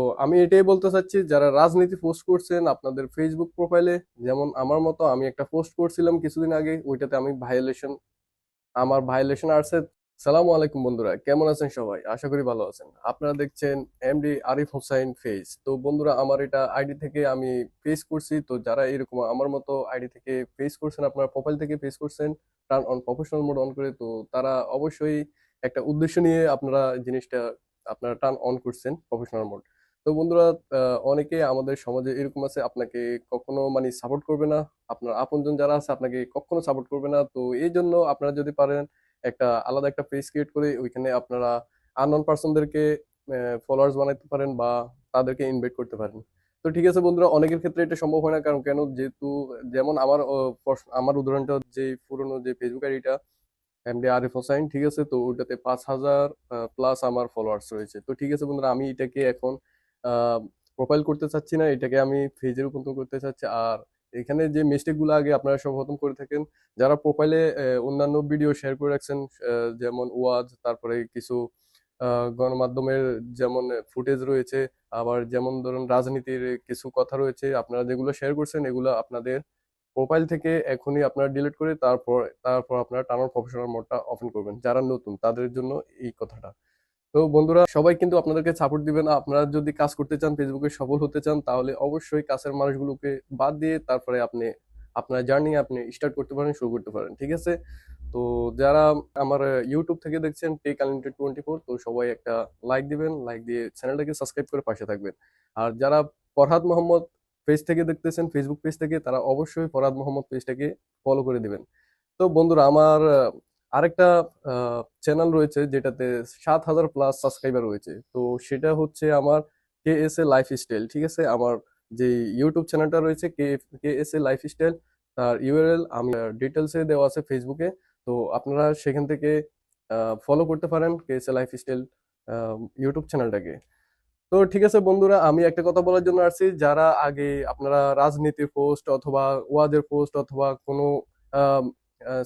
তো আমি এটাই বলতে চাচ্ছি, যারা রাজনীতি পোস্ট করছেন, আপনাদের ফেসবুক প্রোফাইলে যেমন আমার মতো আমি একটা পোস্ট করছিলাম কিছুদিন আগে, ওইটাতে আমি ভায়োলেশন আমার ভায়োলেশন আসছে। সালামু আলাইকুম বন্ধুরা, কেমন আছেন সবাই? আশা করি ভালো আছেন। আপনারা দেখছেন এমডি আরিফ হোসাইন ফেস তো বন্ধুরা, আমার এটা আইডি থেকে আমি ফেস করছি। তো যারা এরকম আমার মতো আইডি থেকে ফেস করছেন, আপনার প্রোফাইল থেকে ফেস করছেন turn on professional mode on করে, তো তারা অবশ্যই একটা উদ্দেশ্য নিয়ে আপনারা জিনিসটা আপনারা টার্ন অন করছেন প্রফেশনাল মোড তো বন্ধুরা অনেকে আমাদের সমাজে এরকম আছে, আপনাকে কখনো মানে সাপোর্ট করবে না। আপনার আপনজন যারা আছে, আপনাকে কখনো সাপোর্ট করবে না। তো এই জন্য আপনারা যদি পারেন, একটা আলাদা একটা পেজ ক্রিয়েট করে, ওইখানে আপনারা আননোন পার্সনদেরকে ফলোয়ার্স বানাইতে পারেন বা তাদেরকে ইনভাইট করতে পারেন। তো ঠিক আছে বন্ধুরা, অনেকের ক্ষেত্রে এটা সম্ভব হয় না। কারণ কেন? যেহেতু যেমন আমার আমার উদাহরণটা যে পুরনো যে ফেসবুক আইডিটা এমডি আরিফ হোসাইন ঠিক আছে? তো ওটাতে পাঁচ হাজার প্লাস আমার ফলোয়ার্স রয়েছে। তো ঠিক আছে বন্ধুরা, আমি এটাকে এখন প্রোফাইল করতে চাচ্ছি না, এটাকে আমি পেজে রূপান্তর করতে চাচ্ছি। আর এখানে যে মিস্টেকগুলো আগে আপনারা সর্বপ্রথম করে থাকেন, যারা প্রোফাইলে অন্যান্য ভিডিও শেয়ার করে রাখছেন যেমন ওয়াজ, তারপরে কিছু গণমাধ্যমের যেমন ফুটেজ রয়েছে, আবার যেমন ধরুন রাজনীতির কিছু কথা রয়েছে, আপনারা যেগুলো শেয়ার করছেন, এগুলো আপনাদের প্রোফাইল থেকে এখনই আপনারা ডিলিট করে তারপর তারপর আপনারা টানার প্রফেশনাল মোডটা ওপেন করবেন, যারা নতুন, তাদের জন্য এই কথাটা। তো বন্ধুরা, সবাই কিন্তু আপনাদেরকে সাপোর্ট দিবে না আপনারা যদি কাজ করতে চান ফেসবুকে সফল হতে চান, তাহলে অবশ্যই কাছের মানুষগুলোকে বাদ দিয়ে তারপরে আপনি আপনার জার্নি আপনি স্টার্ট করতে পারেন, শুরু করতে পারেন, ঠিক আছে? তো যারা আমার ইউটিউব থেকে দেখছেন টেক আনলিমিটেড টোয়েন্টি ফোর তো সবাই একটা লাইক দিবেন লাইক দিয়ে চ্যানেলটাকে সাবস্ক্রাইব করে পাশে থাকবেন। আর যারা ফরহাদ মোহাম্মদ পেজ থেকে দেখতেছেন ফেসবুক পেজ থেকে, তারা অবশ্যই ফরহাদ মোহাম্মদ পেজটাকে ফলো করে দিবেন। তো বন্ধুরা, আমার আরেকটা চ্যানেল রয়েছে যেটাতে সাত হাজার প্লাস সাবস্ক্রাইবার রয়েছে। তো সেটা হচ্ছে আমার K S A lifestyle ঠিক আছে? আমার যে ইউটিউব চ্যানেলটা রয়েছে K K S A lifestyle তার ইউআরএল আমি ডিটেলসে দেওয়া আছে ফেসবুকে তো আপনারা সেখান থেকে ফলো করতে পারেন K S A lifestyle YouTube চ্যানেলটাকে তো ঠিক আছে বন্ধুরা, আমি একটা কথা বলার জন্য আসছি। যারা আগে আপনারা রাজনীতির পোস্ট অথবা ওয়াজের পোস্ট অথবা কোনো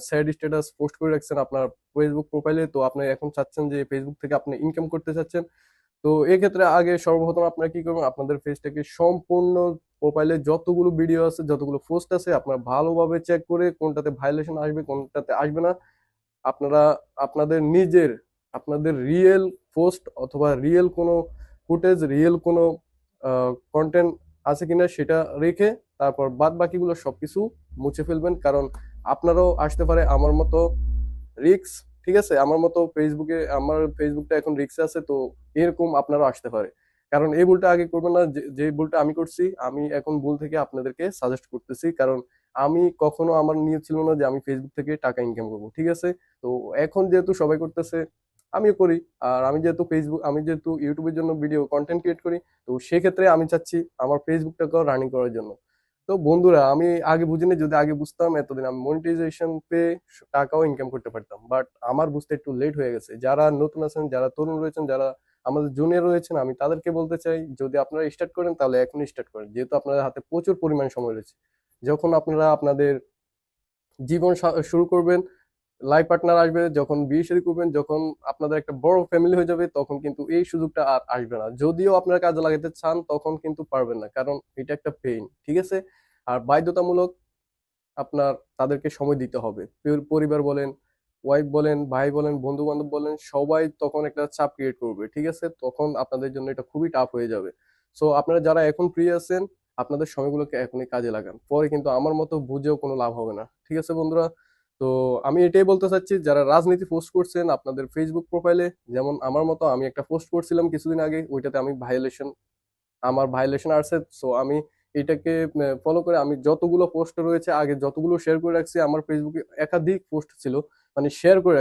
স্যাড স্ট্যাটাস পোস্ট করে রাখছেন আপনার ফেসবুক প্রোফাইলে তো আপনি এখন চাচ্ছেন যে ফেসবুক থেকে আপনি ইনকাম করতে চাচ্ছেন। তো এক্ষেত্রে আগে সর্বপ্রথম আপনারা কি করবেন? আপনাদের পেজটাকে সম্পূর্ণ প্রোফাইলে যতগুলো ভিডিও আছে, যতগুলো পোস্ট আছে, আপনারা ভালোভাবে চেক করে কোনটাতে ভাইলেশন আসবে, কোনটাতে আসবে না। আপনারা আপনাদের নিজের, আপনাদের রিয়েল পোস্ট অথবা রিয়েল কোনো ফুটেজ রিয়েল কোনো কন্টেন্ট আছে কিনা সেটা রেখে তারপর বাদ বাকিগুলো সবকিছু মুছে ফেলবেন। কারণ আপনারও আসতে পারে, আমার মতো রিক্স ঠিক আছে? আমার মতো ফেসবুকে আমার ফেসবুকটা এখন রিক্সে আছে, তো এরকম আপনারও আসতে পারে। কারণ এই ভুলটা আগে করবেন না, যে ভুলটা আমি করছি, আমি এখন ভুল থেকে আপনাদেরকে সাজেস্ট করতেছি। কারণ আমি কখনো আমার নিয়ে ছিল না যে আমি ফেসবুক থেকে টাকা ইনকাম করব, ঠিক আছে? তো এখন যেহেতু সবাই করতেছে, আমিও করি। আর আমি যেহেতু ফেসবুক আমি যেহেতু ইউটিউবের জন্য ভিডিও কন্টেন্ট ক্রিয়েট করি, তো সেক্ষেত্রে আমি চাচ্ছি আমার ফেসবুকটাকেও রানিং করার জন্য। তো বন্ধুরা, আমি আগে বুঝিনি, যদি আগে বুঝতাম এতদিন আমি মনিটাইজেশন পেয়ে টাকাও ইনকাম করতে পারতাম। বাট আমার বুঝতে একটু লেট হয়ে গেছে। যারা নতুন আছেন, যারা তরুণ রয়েছেন, যারা আমাদের জুনিয়র রয়েছেন, আমি তাদেরকে বলতে চাই, যদি আপনারা স্টার্ট করেন, তাহলে এখনই স্টার্ট করেন। যেহেতু আপনাদের হাতে প্রচুর পরিমাণ সময় রয়েছে। যখন আপনারা আপনাদের জীবন শুরু করবেন লাইফ পার্টনার আসবে, যখন বিয়ে শাদী করবেন, যখন আপনাদের একটা বড় ফ্যামিলি হয়ে যাবে, তখন কিন্তু এই সুযোগটা আর আসবে না। যদিও আপনারা কাজে লাগাতে চান, তখন কিন্তু পারবেন না, কারণ এটা একটা পেইন ঠিক আছে? আর বাধ্যতামূলক আপনার তাদেরকে সময় দিতে হবে। পরিবার বলেন ওয়াইফ বলেন, ভাই বলেন বন্ধু বান্ধব বলেন, সবাই তখন একটা চাপ ক্রিয়েট করবে, ঠিক আছে? তখন আপনাদের জন্য এটা খুবই টাফ হয়ে যাবে। সো আপনারা যারা এখন ফ্রি আছেন, আপনাদের সময়গুলোকে এখনই কাজে লাগান। পরে কিন্তু আমার মতো বুঝেও কোনো লাভ হবে না, ঠিক আছে বন্ধুরা? তো আমি এটাই বলতে চাচ্ছি, যারা রাজনীতি পোস্ট করছেন, আপনাদের ফেসবুক প্রোফাইলে যেমন আমার মতো আমি একটা পোস্ট করছিলাম কিছুদিন আগে, ওইটাতে আমি ভায়োলেশন আমার ভায়োলেশন আসছে। সো আমি এটাকে ফলো করে আমি যতগুলো পোস্ট রয়েছে, আগে যতগুলো শেয়ার করে রাখছি, আমার ফেসবুকে একাধিক পোস্ট ছিল। মানে শেয়ার করে